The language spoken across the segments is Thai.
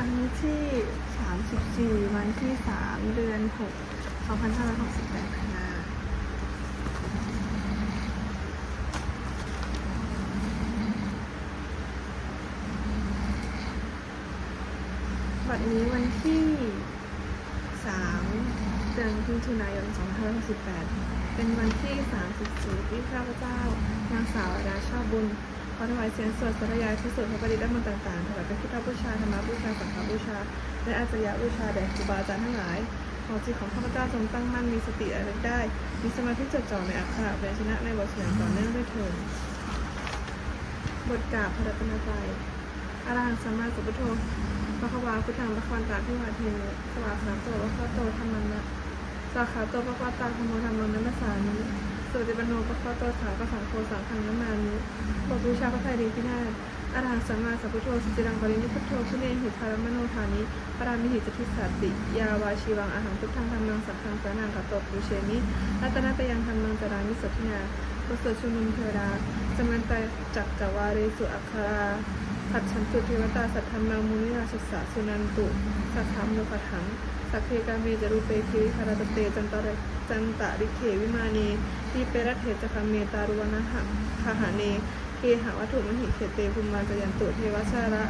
รั้ที่ 34 วันที่ 3 เดือน 6 2568 ค่ะวันนี้วันที่ 3 เดือนมิถุนายน 2568 เป็นวันที่ 34 ที่ข้าพเจ้านางสาวอาดาบุญ อถวายเสียงสวดสรยายที่สุดพระประดิษฐ์ด้านบนต่างๆถวายเป็นพุทธบูชาธรรมบูชาสังฆบูชา และอาจยบูชาแด่ครูบาอาจารย์ทั้งหลายขอจิตของข้าพเจ้าจงตั้งมั่นมีสติระลึกได้ มีสมาธิจดจ่อในอักขระแปลชนะในบทเสียงต่อเนื่องด้วยเถิดบทกาบพระรัตนตรัยอาราหังสัมมาสัมพุทโธพระควาพุทธังพระควันตาพิวาเทนสวาขาโตพระควาโตธรรมันะสาขาโตพระควาตาธรรมโมธรรมนัมสสานิสุติปโนพระควาโตสาวกสังโฆสังฆังนัมมานิ บทบูชาพระไตรดีพินาศอรหังสัมมาสัมพุทโธสุจิรังปรินิพุทโธพุเนหิคารมโนธานิปรามิหิจติสัตติ ยาวาชีวังอาหังพุทธังธรรมังสังฆังสานังกัตโตปุเชมิรัตนาตยังธรรมังจารามิสัทธินาปุสชุนุมเทราสมันตจักกวาเรสุอัคคาราขัดฉันตุเทวตาสัทธรรมังมุนิราชสสะสุนันตุสัทธรรมโลกถังสักเคกาเมจรูเปคิริคารตเตจันตระจันตะริเขวิมานีทีเปรตเถจคเมตารุวนะหะคหาเน เกหาวัตถุมหิเขเตภูมิมาจยันตุเทวชาระ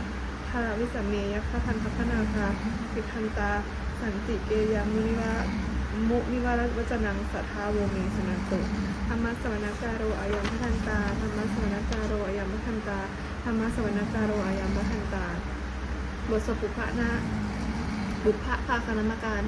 ทาวิสัมเมยัคฆพันธพนาคาปิคันตา สันติเกยามุนิวามุนิวารวจนังสัทธาโวเมสนันตุธรรมะสวนาการโรอายัมพทันตาธรรมะสวนาการโรอายัมพทันตาธรรมะสวนาการโรอายัมพทันตา บทสปุพะนะบุพะภาคณมการ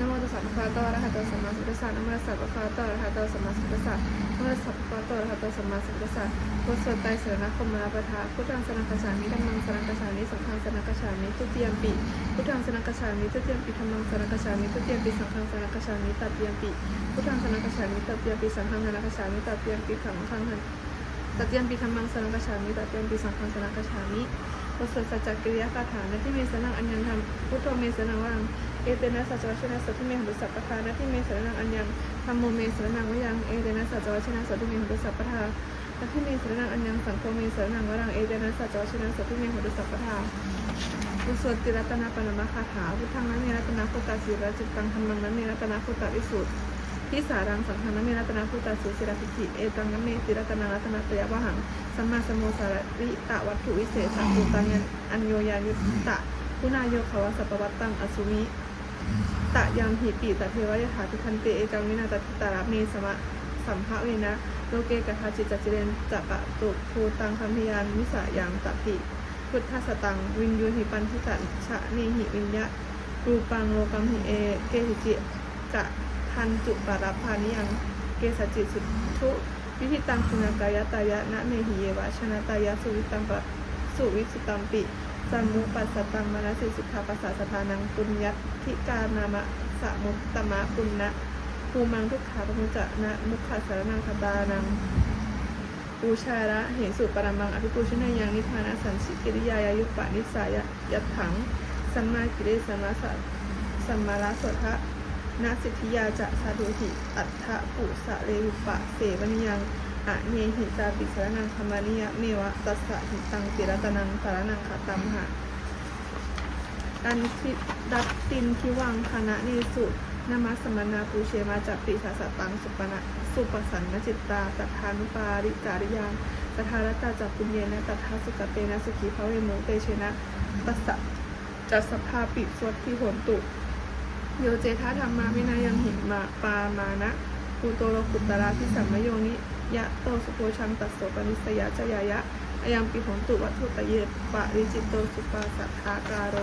นะโมตัสสะภะคะวะโตอะระหะโตสัมมาสัมพุทธัสสะนะโมตัสสะภะคะวะโตอะระหะโตสัมมาสัมพุทธัสสะนะโมตัสสะภะคะวะโตอะระหะโตสัมมาสัมพุทธัสสะบทสวดไตรสรณคมนาปะทาพุทธังสนังกชามิธัมมังสนังกชามิสังฆังสนังกชามิทุติยมปิพุทธังสนังกชามิทุติยมปิธัมมังสนังกชามิทุติยมปิสังฆังสนังกชามิตัติยมปิพุทธังสนังกชามิตัติยมปิสังฆังสนังกชามิตัติยมปิขังฆังหันตติยมปิธัมมังสนังกชามิตัติยมปิสังฆังสนังกชามิบทสวดสัจจกิริยาคาถานะที่มีสนังอัญญังธรรมพุทโธเมสนังวัง เอเตนะสัจวัชนะสัทธิเมหุสัพพทานะที่เมสรนังอัญญังธรรมโมเมสรนังวยังเอเตนะสัจวัชนะสัทธิเมหุสัพพทานะที่เมสรนังอัญญังสังโฆเมสรนังวรังเอเตนะสัจวัชนะสัทธิเมหุสัพพทาบุสวดติรัตนาปนมคาถาพุทธังนั้นเมรัตนาพุตตาสีรจิตตังธรรมังนั้นเมรัตนาพุตตาวิสุทธิที่สารังสังฆานั้นเมรัตนาพุตตาสุสิรพิจิเอตังนั้นเมติรัตนารัตนาตยวหังสัมมาสมโมสารวิตะวัตถุวิเศษสังกุตังยันอัญโยยายุตตะคุณายโยขวสัพพวัตตังอสุมิ ตะยามหิปีตะเทวายถาทิคันเตเอจังวินาตติตาระเมสมะสัมภะเวนะโลเกกะทาจิตจจิเรนจะปะตุภูตังคัมพยานวิสายังตติพุทธสตังวินยูหิปันทิสันชะเนหิวิญญะรูปังโลกัมหิเอ เกหิจิจะทันจุปารับพานิยังเกสจิตสุทุวิธิตังคุณากายตายะนะเมหิเยวะชนะตายะสุวิตังปะสุวิสุตัมปิ สัมมุปัสสตังมนสิสุขาปัสสะสถานังปุญญัติกานามะสะมุตตมะปุณณะภูมังทุกขาปมุจจะนะมุขสารนังคตานังปูชาระเหสุปรมังอภิปูชนายังนิพานะสันสิกิริยายายุปะนิสายยัตถังสัมมากิเลสสัมมาสัสัมมาลาโสทะนาสิทธิยาจะสาธุหิอัตถะปุสะเรหุปะเสวนิยัง อะเนหิจาปิสารนังธรรมนิยะเมวะตัสสะหิตังติรัตนังสารนังขตัมหะดันทิดัตตินทิวังคณะเนสุนามัสมนาปูเชมาจัปปิสาสตังสุปนะสุปสันนจิตตาตัทานุปาริจาริยังตถารตาจัปปุญเยนะตัทาสุกเตนะสุขีภเวมุเตเชนะตัสสะจัสภาปิสวัตทิโหนตุโยเจทาธรรมาวินายังหิมาปามานะ ภูโตโลกุตระพิสัมมโยนิยะโตสุโพชังตัสโสปนิสยาจยายะอายังปิโหงตุวัตถุตะเยปะริจิตโตสุปาสัทธาการโร